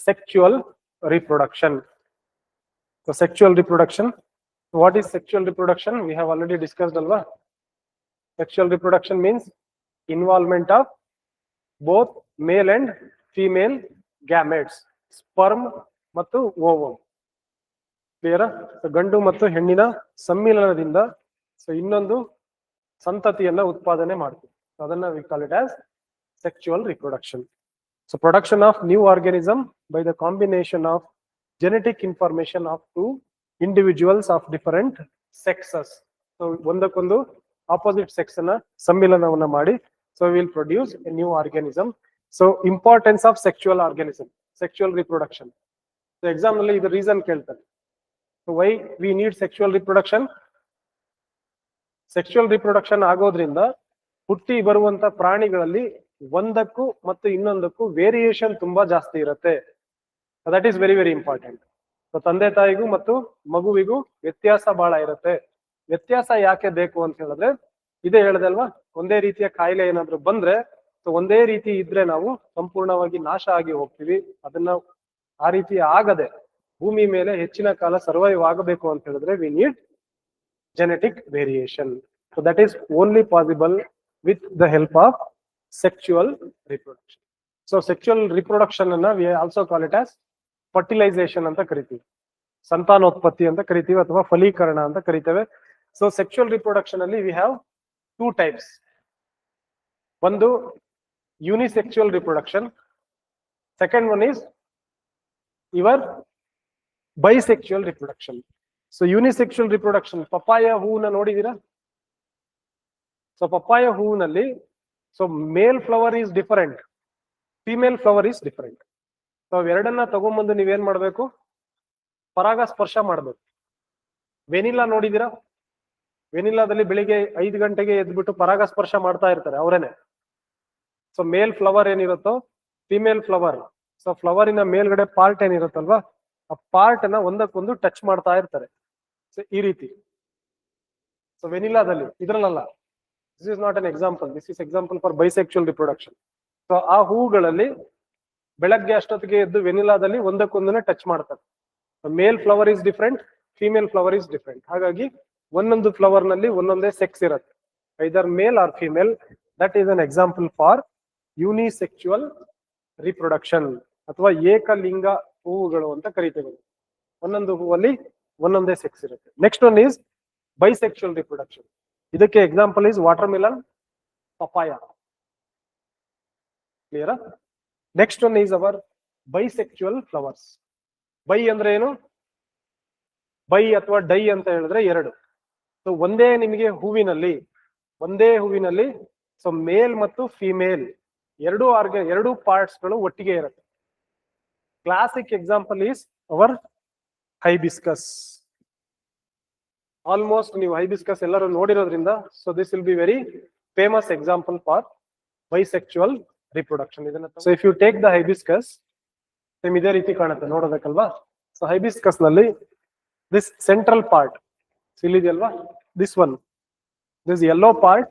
sexual reproduction. So sexual reproduction. What is sexual reproduction? We have already discussed alva. Sexual reproduction means involvement of both male and female gametes, sperm ಮತ್ತು ovum clear ಗಂಡು ಮತ್ತು ಹೆಣ್ಣಿನ ಸಮ್ಮಿಲನದಿಂದ so ಇನ್ನೊಂದು ಸಂತತಿಯನ್ನ ಉತ್ಪಾದನೆ ಮಾಡ್ತೀವಿ So ಅದನ್ನ we call it as sexual reproduction. So production of new organism by the combination of genetic information of two individuals of different sexes. So ಒಂದಕ್ಕೊಂದು opposite sex ಅನ್ನ ಸಮ್ಮಿಲನವನ್ನ ಮಾಡಿ so we will produce a new organism. So importance of sexual organism, sexual reproduction. So exam ನಲ್ಲಿ ಇದು reason ಕೇಳ್ತಾರೆ. So why we need sexual reproduction? Sexual reproduction ಆಗೋದ್ರಿಂದ ಹುಟ್ಟಿ ಬರುವಂತ ಪ್ರಾಣಿಗಳಲ್ಲಿ ಒಂದಕ್ಕೂ ಮತ್ತು ಇನ್ನೊಂದಕ್ಕೂ ವೇರಿಯೇಷನ್ ತುಂಬಾ ಜಾಸ್ತಿ ಇರುತ್ತೆ that is very very important so ತಂದೆ ತಾಯಿಗೂ ಮತ್ತು ಮಗುವಿಗೂ ವ್ಯತ್ಯಾಸ ಬಹಳ ಇರುತ್ತೆ. ವ್ಯತ್ಯಾಸ ಯಾಕೆ ಬೇಕು ಅಂತ ಹೇಳಿದ್ರೆ, ಇದೇ ಹೇಳ್ದಲ್ವಾ? ಒಂದೇ ರೀತಿಯ ಕಾಯಿಲೆ ಏನಾದ್ರು ಬಂದ್ರೆ ಸೊ ಒಂದೇ ರೀತಿ ಇದ್ರೆ ನಾವು ಸಂಪೂರ್ಣವಾಗಿ ನಾಶ ಆಗಿ ಹೋಗ್ತೀವಿ. ಅದನ್ನ ಆ ರೀತಿ ಆಗದೆ ಭೂಮಿ ಮೇಲೆ ಹೆಚ್ಚಿನ ಕಾಲ ಸರ್ವೈವ್ ಆಗಬೇಕು ಅಂತ ಹೇಳಿದ್ರೆ we need genetic variation so that is only possible with the help of sexual reproduction so sexual reproduction ಅನ್ನ we also call it as fertilization ಅಂತ ಕರಿತೀವಿ. ಸಂತಾನೋತ್ಪತ್ತಿ ಅಂತ ಕರಿತೀವಿ ಅಥವಾ ಫಲೀಕರಣ ಅಂತ ಕರಿತೇವೆ. ಸೊ ಸೆಕ್ಷುವಲ್ ರಿಪ್ರೊಡಕ್ಷನ್ ಅಲ್ಲಿ ವಿ ಹ್ಯಾವ್ ಟೂ ಟೈಪ್ಸ್ ಒಂದು unisexual reproduction second one is ಇವರ್ bisexual reproduction so unisexual reproduction papaya ಹೂವನ್ನ ನೋಡಿದೀರಾ ಸೊ ಪಪ್ಪಾಯ ಹೂವಿನಲ್ಲಿ so male flower is different female flower is different so ಅವೆರಡನ್ನ ತಗೊಂಬಂದು ನೀವೇನ್ ಮಾಡ್ಬೇಕು? ಪರಾಗ ಸ್ಪರ್ಶ ಮಾಡ್ಬೇಕು. ವೆನಿಲಾ ನೋಡಿದೀರಾ? ವೆನಿಲಾದಲ್ಲಿ ಬೆಳಿಗ್ಗೆ ಐದು ಗಂಟೆಗೆ ಎದ್ಬಿಟ್ಟು ಪರಾಗ ಸ್ಪರ್ಶ ಮಾಡ್ತಾ ಇರ್ತಾರೆ ಅವರೇನೆ. ಸೊ ಮೇಲ್ ಫ್ಲವರ್ ಏನಿರುತ್ತೋ ಫಿಮೇಲ್ ಫ್ಲವರ್ ಸೊ ಫ್ಲವರಿನ ಮೇಲ್ಗಡೆ ಪಾರ್ಟ್ ಏನಿರುತ್ತಲ್ವಾ, ಆ ಪಾರ್ಟ್ನ ಒಂದಕ್ಕೊಂದು ಟಚ್ ಮಾಡ್ತಾ ಇರ್ತಾರೆ. ಸೊ ಈ ರೀತಿ. ಸೊ ವೆನಿಲಾದಲ್ಲಿ ಇದ್ರಲ್ಲ this is not an example this is example for bisexual reproduction so ಆ ಹೂಗಳಲ್ಲಿ ಬೆಳಗ್ಗೆ ಅಷ್ಟೊತ್ತಿಗೆ ಎದ್ದು ವೆನಿಲಾದಲ್ಲಿ ಒಂದಕ್ಕೊಂದನ್ನ ಟಚ್ ಮಾಡ್ತಾರೆ. Male flower is different female flower is different ಹಾಗಾಗಿ ಒಂದೊಂದು ಫ್ಲವರ್ನಲ್ಲಿ ಒಂದೊಂದೇ ಸೆಕ್ಸ್ ಇರುತ್ತೆ. Either male or female that is an example for unisexual reproduction ಅಥವಾ ಏಕಲಿಂಗ ಹೂವುಗಳು ಅಂತ ಕರಿತೇವೆ. ಒಂದೊಂದು ಹೂವಲ್ಲಿ ಒಂದೊಂದೇ ಸೆಕ್ಸ್ ಇರುತ್ತೆ. Next one is bisexual reproduction ಇದಕ್ಕೆ example is watermelon papaya clear next one is our bisexual flowers bi ಅಂದ್ರೆ ಏನು? ಬೈ ಅಥವಾ ಡೈ ಅಂತ ಹೇಳಿದ್ರೆ ಎರಡು. ಸೊ ಒಂದೇ ನಿಮಗೆ ಹೂವಿನಲ್ಲಿ, ಒಂದೇ ಹೂವಿನಲ್ಲಿ ಸೊ ಮೇಲ್ ಮತ್ತು ಫಿಮೇಲ್ ಎರಡು ಆರ್ಗ ಎರಡು ಪಾರ್ಟ್ಸ್ಗಳು ಒಟ್ಟಿಗೆ ಇರುತ್ತೆ. Classic example is our hibiscus almost ನೀವು ಹೈಬಿಸ್ಕಸ್ ಎಲ್ಲರೂ ನೋಡಿರೋದ್ರಿಂದ so this will be very famous example for bisexual reproduction ಇದನ್ನ so if you take the hibiscus same ಇದೇ ರೀತಿ ಕಾಣುತ್ತೆ, ನೋಡೋದಕ್ಕಲ್ವಾ? ಸೊ ಹೈಬಿಸ್ಕಸ್ನಲ್ಲಿ this central part ಇಲ್ಲಿದೆಯಲ್ವಾ this one this yellow part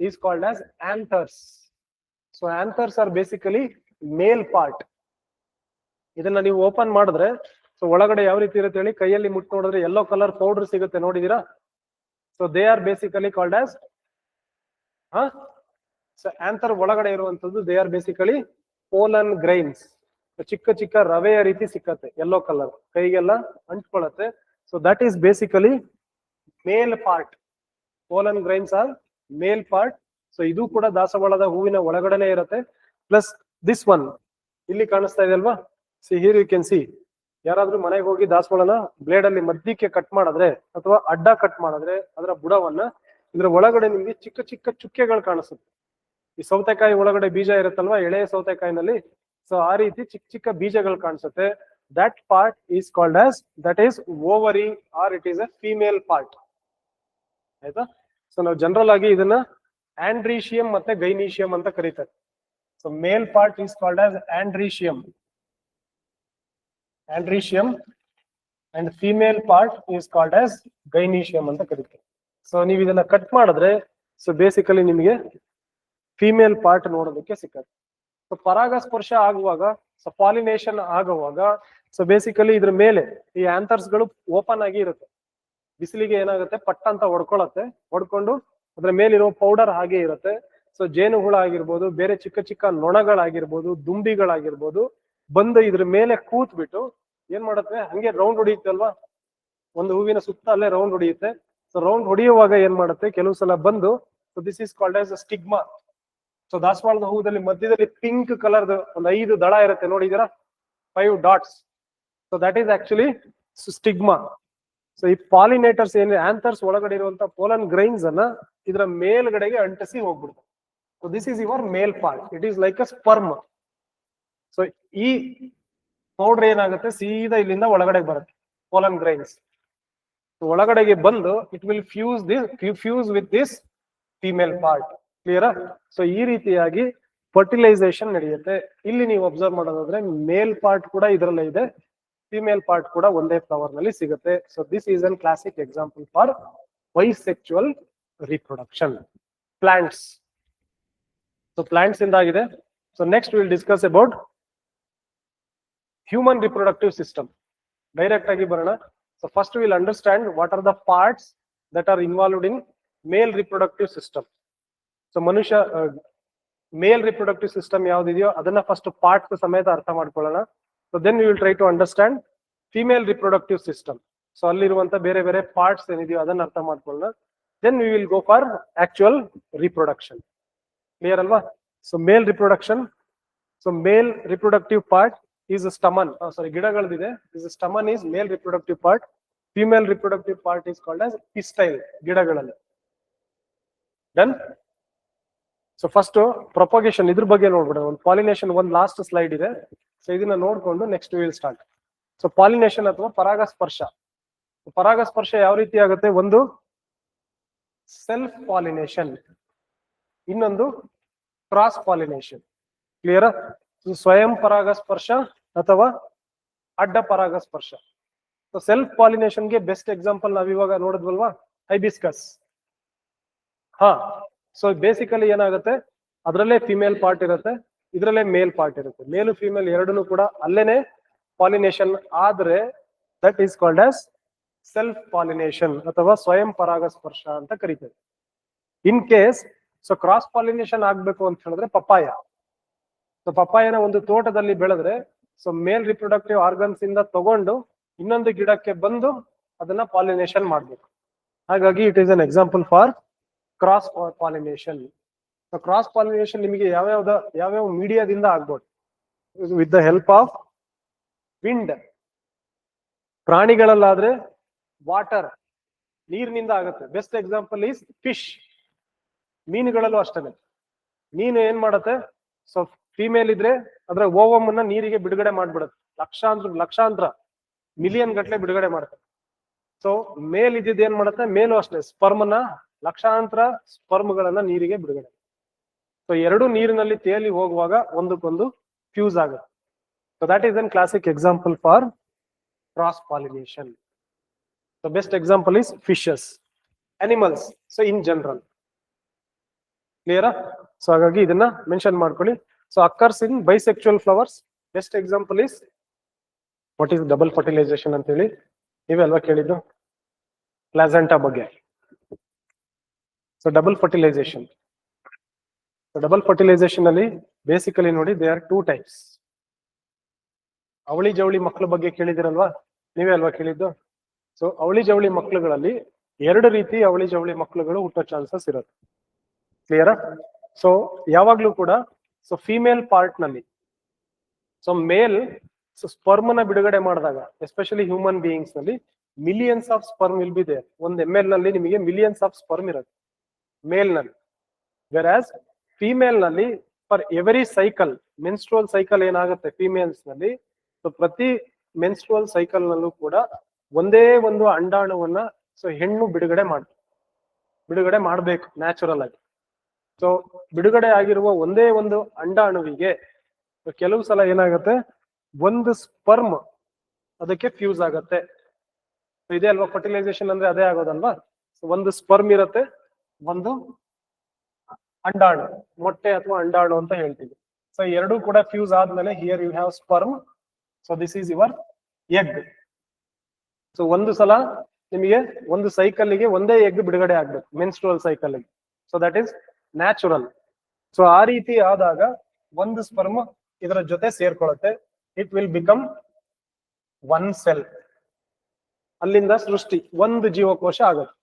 is called as anthers so anthers are basically male part ಇದನ್ನ ನೀವು open ಮಾಡಿದ್ರೆ so ಒಳಗಡೆ ಯಾವ ರೀತಿ ಇರುತ್ತೆ ಹೇಳಿ, ಕೈಯಲ್ಲಿ ಮುಟ್ ನೋಡಿದ್ರೆ ಯೆಲ್ಲೋ ಕಲರ್ ಪೌಡರ್ ಸಿಗುತ್ತೆ, ನೋಡಿದೀರಾ? So they are basically called as ಹಾ ಸೊ ಆಂಥರ್ ಒಳಗಡೆ ಇರುವಂತದ್ದು they are basically pollen grains ಚಿಕ್ಕ ಚಿಕ್ಕ ರವೆಯ ರೀತಿ ಸಿಕ್ಕತ್ತೆ ಯೆಲ್ಲೋ ಕಲರ್ ಕೈಗೆಲ್ಲ ಅಂಟ್ಕೊಳತ್ತೆ. So that is basically male part pollen grains are male part so ಇದು ಕೂಡ ದಾಸವಾಳದ ಹೂವಿನ ಒಳಗಡೆನೆ ಇರುತ್ತೆ. ಪ್ಲಸ್ ದಿಸ್ ಒನ್ ಇಲ್ಲಿ ಕಾಣಿಸ್ತಾ ಇದೆ ಅಲ್ವಾ? See here you can see ಯಾರಾದ್ರೂ ಮನೆಗೆ ಹೋಗಿ ದಾಸವಾಳನ ಬ್ಲೇಡ್ ಅಲ್ಲಿ ಮಧ್ಯಕ್ಕೆ ಕಟ್ ಮಾಡಿದ್ರೆ, ಅಥವಾ ಅಡ್ಡ ಕಟ್ ಮಾಡಿದ್ರೆ, ಅದರ ಬುಡವನ್ನ ಇದ್ರ ಒಳಗಡೆ ನಿಮ್ಗೆ ಚಿಕ್ಕ ಚಿಕ್ಕ ಚುಕ್ಕೆಗಳು ಕಾಣಿಸುತ್ತೆ. ಈ ಸೌತೆಕಾಯಿ ಒಳಗಡೆ ಬೀಜ ಇರುತ್ತಲ್ವಾ ಎಳೆ ಸೌತೆಕಾಯಿನಲ್ಲಿ ಸೊ ಆ ರೀತಿ ಚಿಕ್ಕ ಚಿಕ್ಕ ಬೀಜಗಳು ಕಾಣಿಸುತ್ತೆ. That part is called as that is ovary or it is a female part ಆಯ್ತಾ? ಸೊ ನಾವು ಜನರಲ್ ಆಗಿ ಇದನ್ನ ಆಂಡ್ರೀಶಿಯಂ ಮತ್ತೆ ಗೈನೀಶಿಯಂ ಅಂತ ಕರೀತಾರೆ. So male part is called as androecium androecium and female part is called as gynoecium ಅಂತ ಕರೀತಾರೆ. So ನೀವು ಇದನ್ನ ಕಟ್ ಮಾಡಿದ್ರೆ ಸೊ ಬೇಸಿಕಲಿ ನಿಮಗೆ ಫಿಮೇಲ್ ಪಾರ್ಟ್ ನೋಡೋದಕ್ಕೆ ಸಿಕ್ಕತ್ತೆ. ಸೊ ಪರಾಗ ಸ್ಪರ್ಶ ಆಗುವಾಗ ಸೊ ಪಾಲಿನೇಷನ್ ಆಗುವಾಗ ಸೊ ಬೇಸಿಕಲಿ ಇದ್ರ ಮೇಲೆ ಈ ಆಂಥರ್ಸ್ಗಳು ಓಪನ್ ಆಗಿ ಇರುತ್ತೆ. ಬಿಸಿಲಿಗೆ ಏನಾಗುತ್ತೆ? ಪಟ್ಟ ಅಂತ ಹೊಡ್ಕೊಳತ್ತೆ. ಹೊಡ್ಕೊಂಡು ಅದ್ರ ಮೇಲಿರೋ ಪೌಡರ್ ಹಾಗೆ ಇರುತ್ತೆ. ಸೊ ಜೇನುಹುಳ ಆಗಿರ್ಬೋದು, ಬೇರೆ ಚಿಕ್ಕ ಚಿಕ್ಕ ನೊಣಗಳಾಗಿರ್ಬೋದು, ದುಂಬಿಗಳಾಗಿರ್ಬೋದು, ಬಂದು ಇದ್ರ ಮೇಲೆ ಕೂತ್ ಬಿಟ್ಟು ಏನ್ ಮಾಡತ್ತೆ? ಹಂಗೆ ರೌಂಡ್ ಹೊಡಿಯುತ್ತೆ ಅಲ್ವಾ? ಒಂದು ಹೂವಿನ ಸುತ್ತ ಅಲ್ಲೇ ರೌಂಡ್ ಹೊಡಿಯುತ್ತೆ. ಸೊ ರೌಂಡ್ ಹೊಡಿಯುವಾಗ ಏನ್ ಮಾಡುತ್ತೆ? ಕೆಲವು ಸಲ ಬಂದು so this is called as stigma so ದಾಸವಾಳದ ಹೂದಲ್ಲಿ ಮಧ್ಯದಲ್ಲಿ ಪಿಂಕ್ ಕಲರ್ ಒಂದು ಐದು ದಳ ಇರುತ್ತೆ. ನೋಡಿದೀರಾ five dots so that is actually stigma so ಈ ಪಾಲಿನೇಟರ್ಸ್ ಏನಿದೆ ಆಂಥರ್ಸ್ ಒಳಗಡೆ ಇರುವಂತ ಪೋಲನ್ ಗ್ರೈನ್ಸ್ ಅನ್ನ ಇದರ ಮೇಲ್ಗಡೆಗೆ ಅಂಟಿಸಿ ಹೋಗ್ಬಿಡುತ್ತೆ. So this is your male part it is like a sperm so ಈ ಪೌಡರ್ ಏನಾಗುತ್ತೆ? ಸೀದಾ ಇಲ್ಲಿಂದ ಒಳಗಡೆ ಬರುತ್ತೆ ಪೋಲನ್ ಗ್ರೈನ್ಸ್ ಒಳಗಡೆಗೆ ಬಂದು it will fuse this fuse with this female part clear so ಈ ರೀತಿಯಾಗಿ ಫರ್ಟಿಲೈಸೇಷನ್ ನಡೆಯುತ್ತೆ. ಇಲ್ಲಿ ನೀವು ಅಬ್ಸರ್ವ್ ಮಾಡೋದಾದ್ರೆ ಮೇಲ್ ಪಾರ್ಟ್ ಕೂಡ ಇದರಲ್ಲೇ ಇದೆ. ಫಿಮೇಲ್ ಪಾರ್ಟ್ ಕೂಡ ಒಂದೇ ಫ್ಲವರ್ನಲ್ಲಿ ಸಿಗುತ್ತೆ. So this is an classic example for bisexual reproduction plants so plants ಇಂದಾಗಿದೆ so next will discuss about human reproductive system direct ಆಗಿ ಬರೋಣ. So first will understand what are the parts that are involved in male reproductive system so ಮನುಷ್ಯ male reproductive system ಯಾವ್ದಿದೆಯೋ ಅದನ್ನ first parts ಸಮೇತ ಅರ್ಥ ಮಾಡ್ಕೊಳ್ಳೋಣ so then will try to understand female reproductive system so ಅಲ್ಲಿರುವಂತ ಬೇರೆ ಬೇರೆ parts ಏನಿದೆಯೋ ಅದನ್ನ ಅರ್ಥ ಮಾಡ್ಕೊಳ್ಳೋಣ then we will go for actual reproduction clear ಅಲ್ವಾ so male reproduction so male reproductive part is stamen sorry ಗಿಡಗಳದಿದೆ. Is stamen is male reproductive part female reproductive part is called as pistil ಗಿಡಗಳಲ್ಲಿ. Done so first propagation ಇದ್ರ ಬಗ್ಗೆ ನೋಡ್ಬಿಡೋಣ. ಒಂದು pollination ಒಂದು last slide ಇದೆ. So ಇದನ್ನ ನೋಡ್ಕೊಂಡು next will start so pollination ಅಥವಾ ಪರಾಗಸ್ಪರ್ಶ. ಪರಾಗಸ್ಪರ್ಶ ಯಾವ ರೀತಿ ಆಗುತ್ತೆ? ಒಂದು ಸೆಲ್ಫ್ ಪಾಲಿನೇಷನ್ ಇನ್ನೊಂದು ಕ್ರಾಸ್ ಪಾಲಿನೇಷನ್ ಕ್ಲಿಯರ್ ಸ್ವಯಂ ಪರಾಗಸ್ಪರ್ಶ ಅಥವಾ ಅಡ್ಡ ಪರಾಗಸ್ಪರ್ಶ. ಸೊ ಸೆಲ್ಫ್ ಪಾಲಿನೇಷನ್ಗೆ ಬೆಸ್ಟ್ ಎಕ್ಸಾಂಪಲ್ ನಾವ್ ಇವಾಗ ನೋಡಿದ್ವಲ್ವಾ? ಹೈಬಿಸ್ಕಸ್ ಹಾ. ಸೊ ಬೇಸಿಕಲಿ ಏನಾಗುತ್ತೆ? ಅದರಲ್ಲೇ ಫಿಮೇಲ್ ಪಾರ್ಟ್ ಇರುತ್ತೆ, ಇದರಲ್ಲೇ ಮೇಲ್ ಪಾರ್ಟ್ ಇರುತ್ತೆ. ಮೇಲು ಫಿಮೇಲ್ ಎರಡನ್ನೂ ಕೂಡ ಅಲ್ಲೇನೆ ಪಾಲಿನೇಷನ್ ಆದ್ರೆ that is called as self pollination ಅಥವಾ ಸ್ವಯಂ ಪರಾಗಸ್ಪರ್ಶ ಅಂತ ಕರಿತೇವೆ. In case so cross pollination ಆಗ್ಬೇಕು ಅಂತ ಹೇಳಿದ್ರೆ ಪಪ್ಪಾಯ. ಸೊ ಪಪ್ಪಾಯನ ಒಂದು ತೋಟದಲ್ಲಿ ಬೆಳೆದ್ರೆ ಸೊ ಮೇಲ್ ರಿಪ್ರೊಡಕ್ಟಿವ್ ಆರ್ಗನ್ಸ್ ಇಂದ ತಗೊಂಡು ಇನ್ನೊಂದು ಗಿಡಕ್ಕೆ ಬಂದು ಅದನ್ನ ಪಾಲಿನೇಷನ್ ಮಾಡ್ಬೇಕು. ಹಾಗಾಗಿ it is an example for cross pollination so cross pollination ನಿಮಗೆ ಯಾವ್ಯಾವ್ದ, ಯಾವ್ಯಾವ ಮೀಡಿಯಾದಿಂದ ಆಗ್ಬೋದು? With the help of wind ಪ್ರಾಣಿಗಳಲ್ಲಾದ್ರೆ water ನೀರಿನಿಂದ ಆಗುತ್ತೆ. ಬೆಸ್ಟ್ ಎಕ್ಸಾಂಪಲ್ ಈಸ್ ಫಿಶ್ ಮೀನುಗಳಲ್ಲೂ ಅಷ್ಟೇ ಮೀನು ಏನ್ ಮಾಡತ್ತೆ? ಸೊ ಫಿಮೇಲ್ ಇದ್ರೆ ಅದ್ರ ಓವಮ್ ಅನ್ನ ನೀರಿಗೆ ಬಿಡುಗಡೆ ಮಾಡ್ಬಿಡುತ್ತೆ. ಲಕ್ಷಾಂತರ ಲಕ್ಷಾಂತರ ಮಿಲಿಯನ್ ಗಟ್ಟಲೆ ಬಿಡುಗಡೆ ಮಾಡುತ್ತೆ ಸೊ ಮೇಲ್ ಇದ್ದಿದ್ದು ಏನ್ ಮಾಡುತ್ತೆ? ಮೇಲು ಅಷ್ಟೇ. ಸ್ಪರ್ಮನ ಲಕ್ಷಾಂತರ ಸ್ಪರ್ಮ್ಗಳನ್ನ ನೀರಿಗೆ ಬಿಡುಗಡೆ ಸೊ ಎರಡು ನೀರಿನಲ್ಲಿ ತೇಲಿ ಹೋಗುವಾಗ ಒಂದಕ್ಕೊಂದು ಫ್ಯೂಸ್ ಆಗುತ್ತೆ. So that is an classic example for cross pollination so best example is fishes animals so in general ಕ್ಲಿಯರಾ ಸೊ ಹಾಗಾಗಿ ಇದನ್ನ ಮೆನ್ಷನ್ ಮಾಡ್ಕೊಳ್ಳಿ. So occurs in bisexual flowers best example is what is double fertilization ಅಂತ ಹೇಳಿ. ನೀವೇ ಅಲ್ವಾ ಕೇಳಿದ್ದು? Placenta ಬಗ್ಗೆ. So double fertilization double fertilization ಅಲ್ಲಿ ಬೇಸಿಕಲಿ ನೋಡಿ ದೇ ಆರ್ ಟೂ ಟೈಪ್ಸ್ ಅವಳಿ ಜವಳಿ ಮಕ್ಕಳ ಬಗ್ಗೆ ಕೇಳಿದಿರಲ್ವಾ ನೀವೇ ಅಲ್ವಾ ಕೇಳಿದ್ದು? ಸೊ ಅವಳಿ ಜವಳಿ ಮಕ್ಕಳುಗಳಲ್ಲಿ ಎರಡು ರೀತಿ ಅವಳಿ ಜವಳಿ ಮಕ್ಕಳುಗಳು ಹುಟ್ಟೋ ಚಾನ್ಸಸ್ ಇರುತ್ತೆ ಕ್ಲಿಯರ್ ಸೊ ಯಾವಾಗ್ಲೂ ಕೂಡ ಸೊ ಫಿಮೇಲ್ ಪಾರ್ಟ್ನಲ್ಲಿ ಸೊ ಮೇಲ್ ಸೊ ಸ್ಪರ್ಮ್ನ ಬಿಡುಗಡೆ ಮಾಡಿದಾಗ ಎಸ್ಪೆಷಲಿ ಹ್ಯೂಮನ್ ಬೀಯಿಂಗ್ಸ್ನಲ್ಲಿ ಮಿಲಿಯನ್ಸ್ ಆಫ್ ಸ್ಪರ್ಮ್ ದೇರ್ ಒಂದ್ ಎಂ ಎಲ್ನಲ್ಲಿ ನಿಮಗೆ ಮಿಲಿಯನ್ಸ್ ಆಫ್ ಸ್ಪರ್ಮ್ ಇರುತ್ತೆ ಮೇಲ್ನಲ್ಲಿ as ಫಿಮೇಲ್ನಲ್ಲಿ for every cycle menstrual cycle ಏನಾಗುತ್ತೆ ಫಿಮೇಲ್ಸ್ನಲ್ಲಿ ಸೊ ಪ್ರತಿ ಮೆನ್ಸ್ಟ್ರೋಲ್ ಸೈಕಲ್ ನಲ್ಲೂ ಕೂಡ ಒಂದೇ ಒಂದು ಅಂಡಾಣುವನ್ನ ಸೊ ಹೆಣ್ಣು ಬಿಡುಗಡೆ ಮಾಡ್ತಾರೆ ಬಿಡುಗಡೆ ಮಾಡ್ಬೇಕು ನ್ಯಾಚುರಲ್ ಆಗಿ. ಸೊ ಬಿಡುಗಡೆ ಆಗಿರುವ ಒಂದೇ ಒಂದು ಅಂಡಾಣುವಿಗೆ ಕೆಲವು ಸಲ ಏನಾಗುತ್ತೆ? ಒಂದು ಸ್ಪರ್ಮ್ ಅದಕ್ಕೆ ಫ್ಯೂಸ್ ಆಗತ್ತೆ. ಇದೆ ಅಲ್ವಾ ಫರ್ಟಿಲೈಸೇಷನ್ ಅಂದ್ರೆ ಅದೇ ಆಗೋದಲ್ವಾ? ಒಂದು ಸ್ಪರ್ಮ್ ಇರತ್ತೆ ಒಂದು ಅಂಡಾಣು, ಮೊಟ್ಟೆ ಅಥವಾ ಅಂಡಾಣು ಅಂತ ಹೇಳ್ತೀವಿ. ಸೊ ಎರಡೂ ಕೂಡ ಫ್ಯೂಸ್ ಆದ್ಮೇಲೆ here you have sperm so this is your egg so ಒಂದು ಸಲ ನಿಮಗೆ ಒಂದು ಸೈಕಲ್ಗೆ ಒಂದೇ ಎಗ್ ಬಿಡುಗಡೆ ಆಗ್ಬೇಕು menstrual cycle so that is natural so ಆ ರೀತಿ ಆದಾಗ ಒಂದು ಸ್ಪರ್ಮ್ ಇದರ ಜೊತೆ ಸೇರ್ಕೊಳ್ಳುತ್ತೆ. It will become one cell ಅಲ್ಲಿಂದ ಸೃಷ್ಟಿ, ಒಂದು ಜೀವಕೋಶ ಆಗುತ್ತೆ.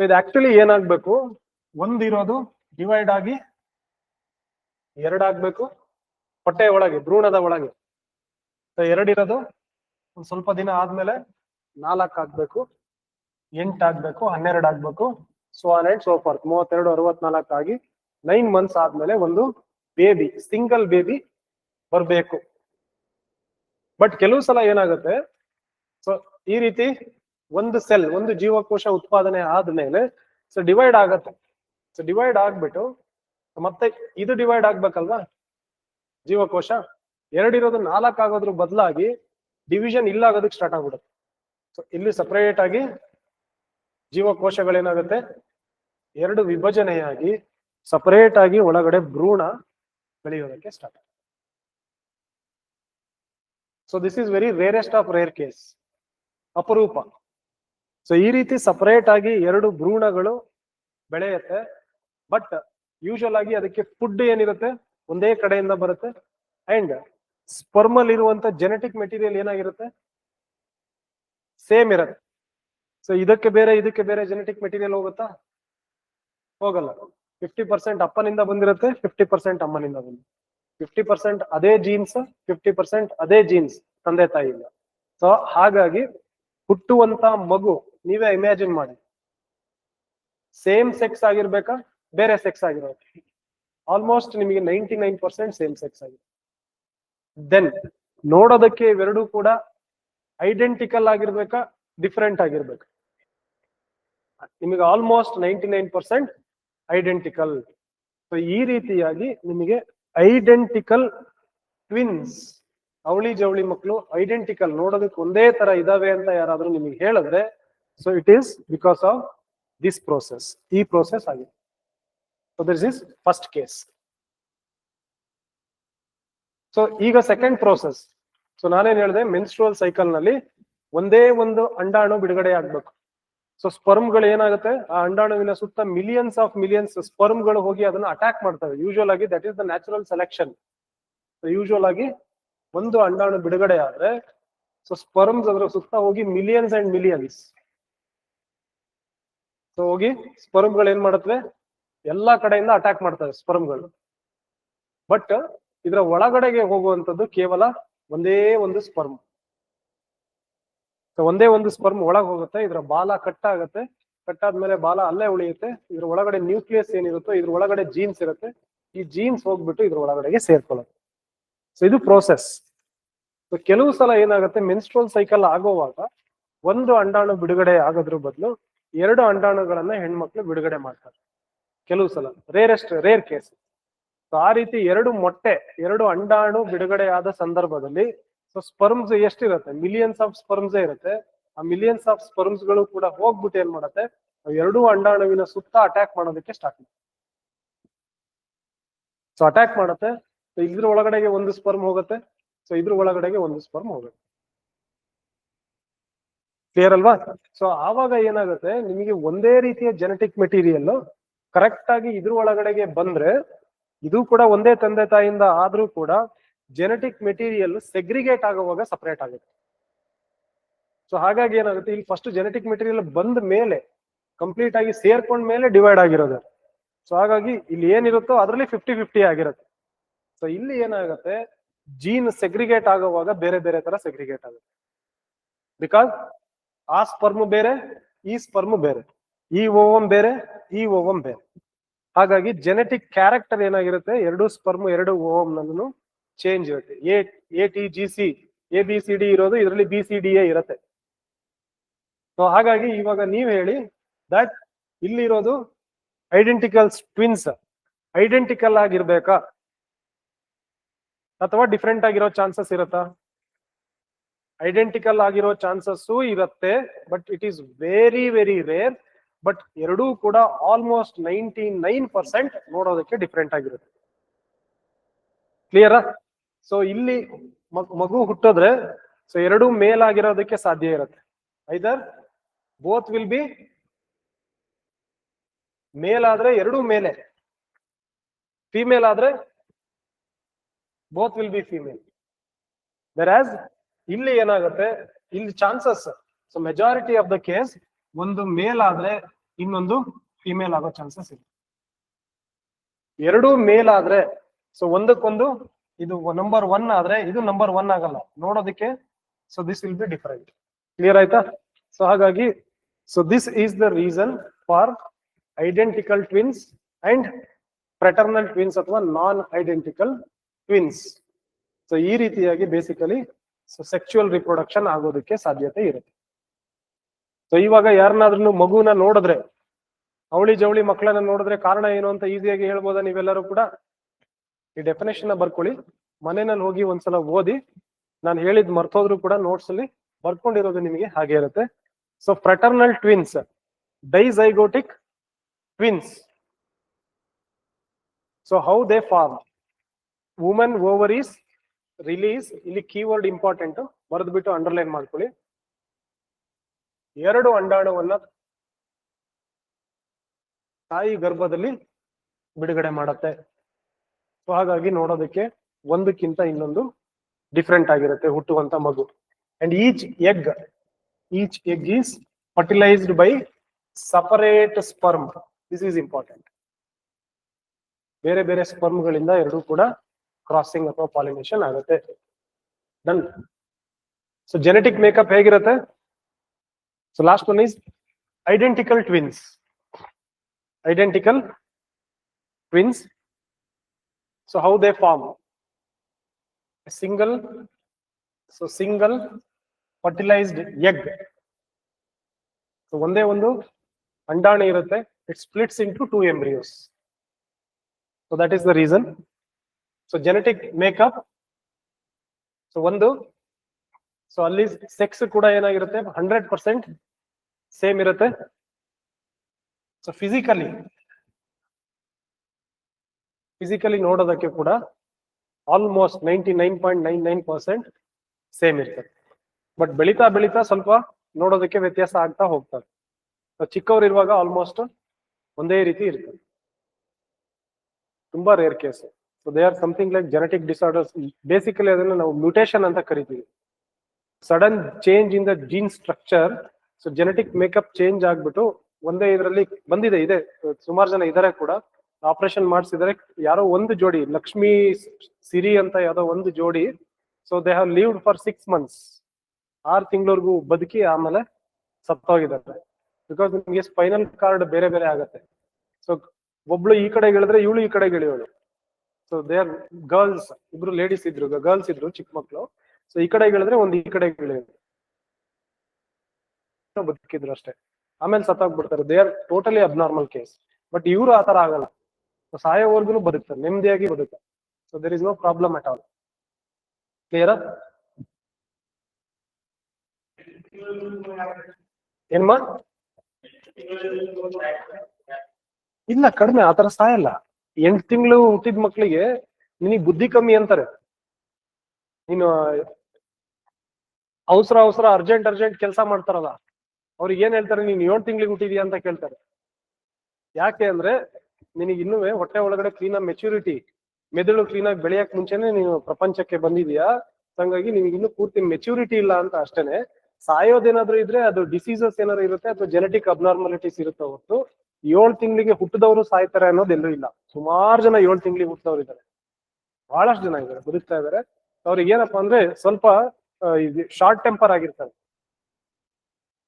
ಸೊ ಇದು ಆಕ್ಚುಲಿ ಏನಾಗ್ಬೇಕು? ಒಂದಿರೋದು ಡಿವೈಡ್ ಆಗಿ ಎರಡಾಗ್ಬೇಕು ಹೊಟ್ಟೆ ಒಳಗೆ ಭ್ರೂಣದ ಒಳಗೆ. ಸೊ ಎರಡಿರೋದು ಒಂದ್ ಸ್ವಲ್ಪ ದಿನ ಆದ್ಮೇಲೆ ನಾಲ್ಕು ಆಗ್ಬೇಕು. ಎಂಟ್ ಆಗ್ಬೇಕು ಹನ್ನೆರಡು ಆಗ್ಬೇಕು. So on and so forth ಮೂವತ್ತೆರಡು ಅರವತ್ನಾಲ್ಕು ಆಗಿ ನೈನ್ ಮಂತ್ಸ್ ಆದ್ಮೇಲೆ ಒಂದು ಬೇಬಿ ಸಿಂಗಲ್ ಬೇಬಿ ಬರ್ಬೇಕು. ಬಟ್ ಕೆಲವು ಸಲ ಏನಾಗುತ್ತೆ? ಸೊ ಈ ರೀತಿ ಒಂದು ಸೆಲ್, ಒಂದು ಜೀವಕೋಶ ಉತ್ಪಾದನೆ ಆದ್ಮೇಲೆ ಸೊ ಡಿವೈಡ್ ಆಗತ್ತೆ. ಸೊ ಡಿವೈಡ್ ಆಗ್ಬಿಟ್ಟು, ಮತ್ತೆ ಇದು ಡಿವೈಡ್ ಆಗ್ಬೇಕಲ್ವಾ? ಜೀವಕೋಶ, ಎರಡಿರೋದು ನಾಲ್ಕು ಆಗೋದ್ರ ಬದಲಾಗಿ ಡಿವಿಷನ್ ಇಲ್ಲ ಆಗೋದಕ್ಕೆ ಸ್ಟಾರ್ಟ್ ಆಗ್ಬಿಡುತ್ತೆ. ಸೊ ಇಲ್ಲಿ ಸಪರೇಟ್ ಆಗಿ ಜೀವಕೋಶಗಳೇನಾಗುತ್ತೆ? ಎರಡು ವಿಭಜನೆಯಾಗಿ ಸಪರೇಟ್ ಆಗಿ ಒಳಗಡೆ ಭ್ರೂಣ ಬೆಳೆಯೋದಕ್ಕೆ start so this is very rarest of rare case ಅಪರೂಪ. ಸೊ ಈ ರೀತಿ ಸಪರೇಟ್ ಆಗಿ ಎರಡು ಭ್ರೂಣಗಳು ಬೆಳೆಯುತ್ತೆ. ಬಟ್ ಯೂಶಲ್ ಆಗಿ ಅದಕ್ಕೆ ಫುಡ್ ಏನಿರುತ್ತೆ? ಒಂದೇ ಕಡೆಯಿಂದ ಬರುತ್ತೆ. ಅಂಡ್ ಸ್ಪರ್ಮಲ್ ಇರುವಂತ ಜೆನೆಟಿಕ್ ಮೆಟೀರಿಯಲ್ ಏನಾಗಿರುತ್ತೆ? ಸೇಮ್ ಇರುತ್ತೆ. ಸೊ ಇದಕ್ಕೆ ಬೇರೆ ಇದಕ್ಕೆ ಬೇರೆ ಜೆನೆಟಿಕ್ ಮೆಟೀರಿಯಲ್ ಹೋಗುತ್ತಾ? ಹೋಗಲ್ಲ. ಫಿಫ್ಟಿ ಪರ್ಸೆಂಟ್ ಅಪ್ಪನಿಂದ ಬಂದಿರುತ್ತೆ ಫಿಫ್ಟಿ ಪರ್ಸೆಂಟ್ ಅಮ್ಮನಿಂದ ಬಂದಿರುತ್ತೆ. ಫಿಫ್ಟಿ ಪರ್ಸೆಂಟ್ ಅದೇ ಜೀನ್ಸ್ ಫಿಫ್ಟಿ ಪರ್ಸೆಂಟ್ ಅದೇ ಜೀನ್ಸ್ ತಂದೆ ತಾಯಿಯಿಂದ. ಸೊ ಹಾಗಾಗಿ ಹುಟ್ಟುವಂತ ಮಗು ನೀವೇ ಇಮ್ಯಾಜಿನ್ ಮಾಡಿ. ಸೇಮ್ ಸೆಕ್ಸ್ ಆಗಿರ್ಬೇಕಾ? ಬೇರೆ ಸೆಕ್ಸ್ ಆಗಿರೋದು. ಆಲ್ಮೋಸ್ಟ್ ನಿಮಗೆ ninety nine percent same sex ಆಗಿದೆ ದೆನ್ ನೋಡೋದಕ್ಕೆ ಇವೆರಡೂ ಕೂಡ ಐಡೆಂಟಿಕಲ್ ಆಗಿರ್ಬೇಕಾ? ಡಿಫರೆಂಟ್ ಆಗಿರ್ಬೇಕು. ನಿಮಗೆ almost ninety nine percent identical so ಈ ರೀತಿಯಾಗಿ ನಿಮಗೆ ಐಡೆಂಟಿಕಲ್ ಟ್ವಿನ್ಸ್ ಅವಳಿ ಜವಳಿ ಮಕ್ಕಳು ಐಡೆಂಟಿಕಲ್ ನೋಡೋದಕ್ಕೆ ಒಂದೇ ತರ ಇದಾವೆ ಅಂತ ಯಾರಾದ್ರೂ ನಿಮಗೆ ಹೇಳಿದ್ರೆ so it is because of this process ಈ ಪ್ರೋಸೆಸ್ ಆಗಿದೆ. So this is first case so ಈಗ ಸೆಕೆಂಡ್ ಪ್ರೋಸೆಸ್ ಸೊ ನಾನೇನ್ ಹೇಳಿದೆ ಮೆನ್ಸ್ಟ್ರುವಲ್ ಸೈಕಲ್ನಲ್ಲಿ ಒಂದೇ ಒಂದು ಅಂಡಾಣು ಬಿಡುಗಡೆ ಆಗ್ಬೇಕು. ಸೊ ಸ್ಪರ್ಮ್ಗಳು ಏನಾಗುತ್ತೆ? ಆ ಅಂಡಾಣುವಿನ ಸುತ್ತ ಮಿಲಿಯನ್ಸ್ ಆಫ್ ಮಿಲಿಯನ್ಸ್ ಸ್ಪರ್ಮ್ಗಳು ಹೋಗಿ ಅದನ್ನ ಅಟ್ಯಾಕ್ ಮಾಡ್ತವೆ. ಯೂಶುವಲ್ ಆಗಿ that is the natural selection usual ಆಗಿ ಒಂದು ಅಂಡಾಣು ಬಿಡುಗಡೆ ಆದ್ರೆ ಸೊ ಸ್ಪರ್ಮ್ಸ್ ಅದರ ಸುತ್ತ ಹೋಗಿ ಮಿಲಿಯನ್ಸ್ ಅಂಡ್ ಮಿಲಿಯನ್ಸ್ ಸೊ ಹೋಗಿ ಸ್ಪರ್ಮ್ಗಳು ಏನ್ ಮಾಡುತ್ತವೆ? ಎಲ್ಲಾ ಕಡೆಯಿಂದ ಅಟ್ಯಾಕ್ ಮಾಡ್ತವೆ ಸ್ಪರ್ಮ್ಗಳು ಬಟ್ ಇದರ ಒಳಗಡೆಗೆ ಹೋಗುವಂತದ್ದು ಕೇವಲ ಒಂದೇ ಒಂದು ಸ್ಪರ್ಮ್ ಸೊ ಒಂದೇ ಒಂದು ಸ್ಪರ್ಮ್ ಒಳಗೆ ಹೋಗುತ್ತೆ, ಇದರ ಬಾಲ ಕಟ್ ಆಗುತ್ತೆ. ಕಟ್ ಆದ್ಮೇಲೆ ಬಾಲ ಅಲ್ಲೇ ಉಳಿಯುತ್ತೆ. ಇದ್ರ ಒಳಗಡೆ ನ್ಯೂಕ್ಲಿಯಸ್ ಏನಿರುತ್ತೋ, ಇದ್ರ ಒಳಗಡೆ ಜೀನ್ಸ್ ಇರುತ್ತೆ. ಈ ಜೀನ್ಸ್ ಹೋಗ್ಬಿಟ್ಟು ಇದ್ರ ಒಳಗಡೆಗೆ ಸೇರ್ಕೊಳ್ಳುತ್ತೆ. ಸೊ ಇದು ಪ್ರೋಸೆಸ್ ಸೊ ಕೆಲವು ಸಲ ಏನಾಗುತ್ತೆ ಮೆನ್ಸ್ಟ್ರೋಲ್ ಸೈಕಲ್ ಆಗೋವಾಗ ಒಂದು ಅಂಡಾಣು ಬಿಡುಗಡೆ ಆಗೋದ್ರ ಬದಲು ಎರಡು ಅಂಡಾಣುಗಳನ್ನ ಹೆಣ್ಮಕ್ಳು ಬಿಡುಗಡೆ ಮಾಡ್ತಾರೆ. ಕೆಲವು ಸಲ ರೇರೆಸ್ಟ್ ರೇರ್ ಕೇಸ್ ಸೊ ಆ ರೀತಿ ಎರಡು ಮೊಟ್ಟೆ, ಎರಡು ಅಂಡಾಣು ಬಿಡುಗಡೆ ಆದ ಸಂದರ್ಭದಲ್ಲಿ ಸೊ ಸ್ಪರ್ಮ್ಸ್ ಎಷ್ಟಿರುತ್ತೆ? ಮಿಲಿಯನ್ಸ್ ಆಫ್ ಸ್ಪರ್ಮ್ಸ್ ಇರುತ್ತೆ. ಆ ಮಿಲಿಯನ್ಸ್ ಆಫ್ ಸ್ಪರ್ಮ್ಸ್ಗಳು ಕೂಡ ಹೋಗ್ಬಿಟ್ಟು ಏನ್ ಮಾಡುತ್ತೆ? ಎರಡೂ ಅಂಡಾಣುವಿನ ಸುತ್ತ ಅಟ್ಯಾಕ್ ಮಾಡೋದಕ್ಕೆ ಸ್ಟಾರ್ಟ್ ಮಾಡುತ್ತೆ ಸೊ ಅಟ್ಯಾಕ್ ಮಾಡುತ್ತೆ. ಸೊ ಇದ್ರ ಒಳಗಡೆಗೆ ಒಂದು ಸ್ಪರ್ಮ್ ಹೋಗುತ್ತೆ. ಸೊ ಇದ್ರ ಒಳಗಡೆಗೆ ಒಂದು ಸ್ಪರ್ಮ್ ಹೋಗುತ್ತೆ. ಕ್ಲಿಯರ್ ಅಲ್ವಾ? ಸೊ ಆವಾಗ ಏನಾಗುತ್ತೆ? ನಿಮಗೆ ಒಂದೇ ರೀತಿಯ ಜೆನೆಟಿಕ್ ಮೆಟೀರಿಯಲ್ ಕರೆಕ್ಟ್ ಆಗಿ ಇದ್ರ ಒಳಗಡೆಗೆ ಬಂದ್ರೆ, ಇದು ಕೂಡ ಒಂದೇ ತಂದೆ ತಾಯಿಯಿಂದ ಆದ್ರೂ ಕೂಡ ಜೆನೆಟಿಕ್ ಮೆಟೀರಿಯಲ್ ಸೆಗ್ರಿಗೇಟ್ ಆಗುವಾಗ ಸಪರೇಟ್ ಆಗುತ್ತೆ. ಸೊ ಹಾಗಾಗಿ ಏನಾಗುತ್ತೆ? ಇಲ್ಲಿ ಫಸ್ಟ್ ಜೆನೆಟಿಕ್ ಮೆಟೀರಿಯಲ್ ಬಂದ ಮೇಲೆ ಕಂಪ್ಲೀಟ್ ಆಗಿ ಸೇರ್ಕೊಂಡ ಮೇಲೆ ಡಿವೈಡ್ ಆಗಿರೋದು. ಸೊ ಹಾಗಾಗಿ ಇಲ್ಲಿ ಏನಿರುತ್ತೋ ಅದರಲ್ಲಿ ಫಿಫ್ಟಿ ಫಿಫ್ಟಿ ಆಗಿರುತ್ತೆ. ಸೊ ಇಲ್ಲಿ ಏನಾಗುತ್ತೆ? ಜೀನ್ ಸೆಗ್ರಿಗೇಟ್ ಆಗುವಾಗ ಬೇರೆ ಬೇರೆ ತರ ಸೆಗ್ರಿಗೇಟ್ ಆಗುತ್ತೆ. ಬಿಕಾಸ್ ಆ ಸ್ಪರ್ಮ್ ಬೇರೆ, ಈ ಸ್ಪರ್ಮ್ ಬೇರೆ, ಈ ಓವಮ್ ಬೇರೆ, ಈ ಓವಮ್ ಬೇರೆ. ಹಾಗಾಗಿ ಜೆನೆಟಿಕ್ ಕ್ಯಾರೆಕ್ಟರ್ ಏನಾಗಿರುತ್ತೆ? ಎರಡು ಸ್ಪರ್ಮ್ ಎರಡು ಓವಮ್ ನಲ್ಲೂ ಚೇಂಜ್ ಇರುತ್ತೆ. A A T G C A B C D ಇರೋದು ಇದರಲ್ಲಿ ಬಿ ಸಿ ಡಿ ಎ ಇರುತ್ತೆ. ಸೊ ಹಾಗಾಗಿ ಇವಾಗ ನೀವ್ ಹೇಳಿ ದಟ್ ಇಲ್ಲಿರೋದು ಐಡೆಂಟಿಕಲ್ ಟ್ವಿನ್ಸ್ ಐಡೆಂಟಿಕಲ್ ಆಗಿರ್ಬೇಕಾ? ಅಥವಾ ಡಿಫ್ರೆಂಟ್ ಆಗಿರೋ ಚಾನ್ಸಸ್ ಇರುತ್ತಾ? ಐಡೆಂಟಿಕಲ್ ಆಗಿರೋ ಚಾನ್ಸಸ್ಸು ಇರುತ್ತೆ but it is very very rare but ಎರಡೂ ಕೂಡ ಆಲ್ಮೋಸ್ಟ್ ನೈಂಟಿ ನೈನ್ ಪರ್ಸೆಂಟ್ ನೋಡೋದಕ್ಕೆ ಡಿಫ್ರೆಂಟ್ ಆಗಿರುತ್ತೆ. ಕ್ಲಿಯರಾ ಸೊ ಇಲ್ಲಿ ಮಗ್- ಮಗು ಹುಟ್ಟೋದ್ರೆ ಸೊ ಎರಡು ಮೇಲ್ ಆಗಿರೋದಕ್ಕೆ ಸಾಧ್ಯ ಇರುತ್ತೆ. Either both will be male ಆದ್ರೆ ಎರಡೂ ಮೇಲೆ. ಫಿಮೇಲ್ ಆದ್ರೆ both will be female as ಇಲ್ಲಿ ಏನಾಗುತ್ತೆ? ಇಲ್ಲಿ chances so majority of the case ಒಂದು ಮೇಲ್ ಆದ್ರೆ ಇನ್ನೊಂದು ಫಿಮೇಲ್ ಆಗೋ ಚಾನ್ಸಸ್ ಇದೆ. ಎರಡು ಮೇಲ್ ಆದ್ರೆ ಸೊ ಒಂದಕ್ಕೊಂದು ಇದು ನಂಬರ್ ಒನ್ ಆದ್ರೆ ಇದು ನಂಬರ್ ಒನ್ ಆಗಲ್ಲ. ನೋಡೋದಕ್ಕೆ so this will be different clear ಆಯ್ತಾ? ಸೊ ಹಾಗಾಗಿ so this is the reason for identical twins and fraternal twins ಅಥವಾ ನಾನ್ ಐಡೆಂಟಿಕಲ್ ಟ್ವಿನ್ಸ್ ಸೊ ಈ ರೀತಿಯಾಗಿ ಬೇಸಿಕಲಿ ಸೊ ಸೆಕ್ಚುಯಲ್ ರಿಪ್ರೊಡಕ್ಷನ್ ಆಗೋದಕ್ಕೆ ಸಾಧ್ಯತೆ ಇರುತ್ತೆ. ಸೊ ಇವಾಗ ಯಾರನ್ನಾದ್ರೂ ಮಗುನ ನೋಡಿದ್ರೆ, ಅವಳಿ ಜವಳಿ ಮಕ್ಕಳನ್ನ ನೋಡಿದ್ರೆ ಕಾರಣ ಏನು ಅಂತ ಈಸಿಯಾಗಿ ಹೇಳ್ಬೋದಾ ನೀವೆಲ್ಲರೂ ಕೂಡ? ಈ ಡೆಫಿನೇಷನ್ ಬರ್ಕೊಳ್ಳಿ. ಮನೆಯಲ್ಲಿ ಹೋಗಿ ಒಂದ್ಸಲ ಓದಿ, ನಾನು ಹೇಳಿದ್ ಮರ್ತೋದ್ರು ಕೂಡ ನೋಟ್ಸ್ ಅಲ್ಲಿ ಬರ್ಕೊಂಡಿರೋದು ನಿಮಗೆ ಹಾಗೆ ಇರುತ್ತೆ. So fraternal twins dizygotic twins so how they form woman ovaries release ಇಲ್ಲಿ ಕೀವರ್ಡ್ ಇಂಪಾರ್ಟೆಂಟ್ ಬರೆದ್ಬಿಟ್ಟು ಅಂಡರ್ಲೈನ್ ಮಾಡ್ಕೊಳ್ಳಿ. ಎರಡು ಅಂಡಾಣುವನ್ನ ತಾಯಿ ಗರ್ಭದಲ್ಲಿ ಬಿಡುಗಡೆ ಮಾಡುತ್ತೆ. ಸೊ ಹಾಗಾಗಿ ನೋಡೋದಕ್ಕೆ ಒಂದಕ್ಕಿಂತ ಇನ್ನೊಂದು ಡಿಫ್ರೆಂಟ್ ಆಗಿರುತ್ತೆ ಹುಟ್ಟುವಂತ ಮಗು. And each egg each egg is fertilised by separate sperm this is important ಬೇರೆ ಬೇರೆ ಸ್ಪರ್ಮ್ಗಳಿಂದ ಎರಡೂ ಕೂಡ ಕ್ರಾಸಿಂಗ್ ಅಥವಾ ಪಾಲಿನೇಷನ್ ಆಗುತ್ತೆ. ಡನ್ ಸೊ ಜೆನೆಟಿಕ್ ಮೇಕಪ್ ಹೇಗಿರುತ್ತೆ? So last one is identical twins identical twins. So how they form? A single, so single fertilized egg. So ಒಂದೇ ಒಂದು ಅಂಡಾಣು ಇರುತ್ತೆ. It splits into two embryos so that is the reason so genetic makeup so ಒಂದು. So ಅಲ್ಲಿ sex ಕೂಡ ಏನಾಗಿರುತ್ತೆ? Hundred percent same ಇರುತ್ತೆ. So physically physically ನೋಡೋದಕ್ಕೆ ಕೂಡ almost ninety nine point nine nine percent same ಇರ್ತದೆ ಬಟ್ ಬೆಳೀತಾ ಬೆಳೀತಾ ಸ್ವಲ್ಪ ನೋಡೋದಕ್ಕೆ ವ್ಯತ್ಯಾಸ ಆಗ್ತಾ ಹೋಗ್ತದೆ So ಚಿಕ್ಕವ್ರು ಇರುವಾಗ ಆಲ್ಮೋಸ್ಟ್ ಒಂದೇ ರೀತಿ ಇರ್ತದೆ ತುಂಬಾ rare case so they are something like genetic disorders basically ಅದನ್ನ ನಾವು ಮ್ಯೂಟೇಷನ್ ಅಂತ ಕರಿತೀವಿ. Sudden change in the gene structure so genetic makeup change ಆಗ್ಬಿಟ್ಟು ಒಂದೇ ಇದರಲ್ಲಿ ಬಂದಿದೆ, ಇದೆ. ಸುಮಾರು ಜನ ಇದಾರೆ ಕೂಡ. ಆಪರೇಷನ್ ಮಾಡಿಸಿದರೆ. ಯಾರೋ ಒಂದು ಜೋಡಿ, ಲಕ್ಷ್ಮಿ ಸಿರಿ ಅಂತ ಯಾವ್ದೋ ಒಂದು ಜೋಡಿ. So they have lived for six months ಆರು ತಿಂಗಳವರೆಗೂ ಬದುಕಿ ಆಮೇಲೆ ಸತ್ತೋಗಿದ್ದಾರೆ. ಬಿಕಾಸ್ ನಿಮಗೆ ಸ್ಪೈನಲ್ ಕಾರ್ಡ್ ಬೇರೆ ಬೇರೆ ಆಗತ್ತೆ. ಸೊ ಒಬ್ಳು ಈ ಕಡೆ ಇಳಿದ್ರೆ ಇವಳು ಈ ಕಡೆಗೆ ಇಳಿಯೋಳು. ಸೊ ದೇ ಆರ್ ಗರ್ಲ್ಸ್ ಇಬ್ರು ಲೇಡೀಸ್ ಇದ್ರು ಗರ್ಲ್ಸ್ ಇದ್ರು, ಚಿಕ್ಕ ಮಕ್ಳು. ಸೊ ಈ ಕಡೆ ಹೇಳಿದ್ರೆ ಒಂದು ಈ ಕಡೆ ಬದುಕಿದ್ರು ಅಷ್ಟೇ. ಆಮೇಲೆ ಸತ್ತಾಗ್ಬಿಡ್ತಾರೆ. They are totally abnormal case but ಇವರು ಆತರ ಆಗಲ್ಲ. ಸೊ ಸಾಯೋವರೆಗೂ ಬದುಕ್ತಾರೆ. ನೆಮ್ಮದಿಯಾಗಿ ಬದುಕ್ತಾರೆ. So there is no problem at all clear ಏನ್ಮಾ? ಇಲ್ಲ, ಕಡಿಮೆ. ಆತರ ಸಾಯಲ್ಲ. ಎಂಟ್ ತಿಂಗಳು ಹುಟ್ಟಿದ ಮಕ್ಳಿಗೆ ನಿನಗೆ ಬುದ್ಧಿ ಕಮ್ಮಿ ಅಂತಾರೆ. ನೀನು ಅವಸರ ಅವಸರ ಅರ್ಜೆಂಟ್ ಅರ್ಜೆಂಟ್ ಕೆಲಸ ಮಾಡ್ತಾರಲ್ಲ, ಅವ್ರಿಗೆ ಏನ್ ಹೇಳ್ತಾರೆ, ನೀನು ಏಳು ತಿಂಗಳಿಗೆ ಹುಟ್ಟಿದ್ಯಾ ಅಂತ ಕೇಳ್ತಾರೆ. ಯಾಕೆ ಅಂದ್ರೆ ನಿನಗೆ ಇನ್ನೂ ಹೊಟ್ಟೆ ಒಳಗಡೆ ಕ್ಲೀನ್ ಆಗಿ ಮೆಚುರಿಟಿ ಮೆದುಳು ಕ್ಲೀನ್ ಆಗಿ ಬೆಳೆಯಕ್ ಮುಂಚೆನೆ ನೀನು ಪ್ರಪಂಚಕ್ಕೆ ಬಂದಿದ್ಯಾ? ಹಂಗಾಗಿ ನಿನಗೆ ಇನ್ನೂ ಪೂರ್ತಿ ಮೆಚುರಿಟಿ ಇಲ್ಲ ಅಂತ ಅಷ್ಟೇನೆ. ಸಾಯೋದೇನಾದ್ರೂ ಇದ್ರೆ ಅದು ಡಿಸೀಸಸ್ ಏನಾದ್ರು ಇರುತ್ತೆ ಅಥವಾ ಜೆನೆಟಿಕ್ ಅಬ್ನಾರ್ಮಾಲಿಟೀಸ್ ಇರುತ್ತೆ ಹೊರತು? ಏಳು ತಿಂಗಳಿಗೆ ಹುಟ್ಟಿದವರು ಸಾಯ್ತಾರೆ ಅನ್ನೋದು ಎಲ್ಲೂ ಇಲ್ಲ. ಸುಮಾರು ಜನ ಏಳು ತಿಂಗಳಿಗೆ ಹುಟ್ಟಿದವ್ರು ಇದ್ದಾರೆ ಬಹಳಷ್ಟು ಜನ ಇದ್ದಾರೆ ಬದುಕ್ತಾ ಇದಾರೆ. ಅವ್ರಿಗೆ ಏನಪ್ಪಾ ಅಂದ್ರೆ ಸ್ವಲ್ಪ ಶಾರ್ಟ್ ಟೆಂಪರ್ ಆಗಿರ್ತಾರೆ.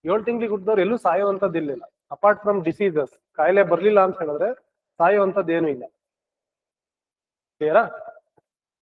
ಏಳು ತಿಂಗಳಿಗೆ ಹುಟ್ಟಿದವ್ರು ಎಲ್ಲೂ ಸಾಯುವಂತದ್ದು ಇರ್ಲಿಲ್ಲ ಅಪಾರ್ಟ್ ಫ್ರಮ್ ಡಿಸೀಸಸ್ ಕಾಯಿಲೆ ಬರ್ಲಿಲ್ಲ ಅಂತ ಹೇಳಿದ್ರೆ ಸಾಯುವಂತದ್ದು ಏನು ಇಲ್ಲ. ಕ್ಲಿಯರಾ